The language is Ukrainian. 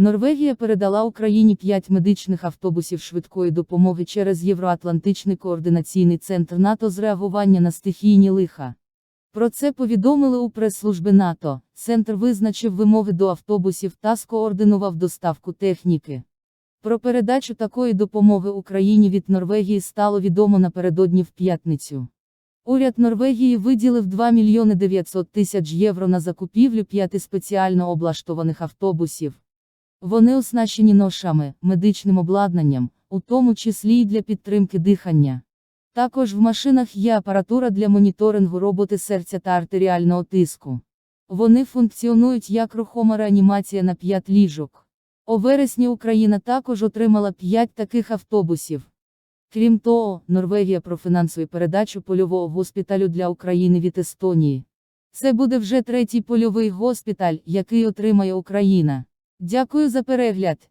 Норвегія передала Україні 5 медичних автобусів швидкої допомоги через Євроатлантичний координаційний центр НАТО з реагування на стихійні лиха. Про це повідомили у прес-служби НАТО. Центр визначив вимоги до автобусів та скоординував доставку техніки. Про передачу такої допомоги Україні від Норвегії стало відомо напередодні в п'ятницю. Уряд Норвегії виділив 2 мільйони 900 тисяч євро на закупівлю п'яти спеціально облаштованих автобусів. Вони оснащені ношами, медичним обладнанням, у тому числі й для підтримки дихання. Також в машинах є апаратура для моніторингу роботи серця та артеріального тиску. Вони функціонують як рухома реанімація на 5 ліжок. У вересні Україна також отримала 5 таких автобусів. Крім того, Норвегія профінансує передачу польового госпіталю для України від Естонії. Це буде вже третій польовий госпіталь, який отримає Україна. Дякую за перегляд.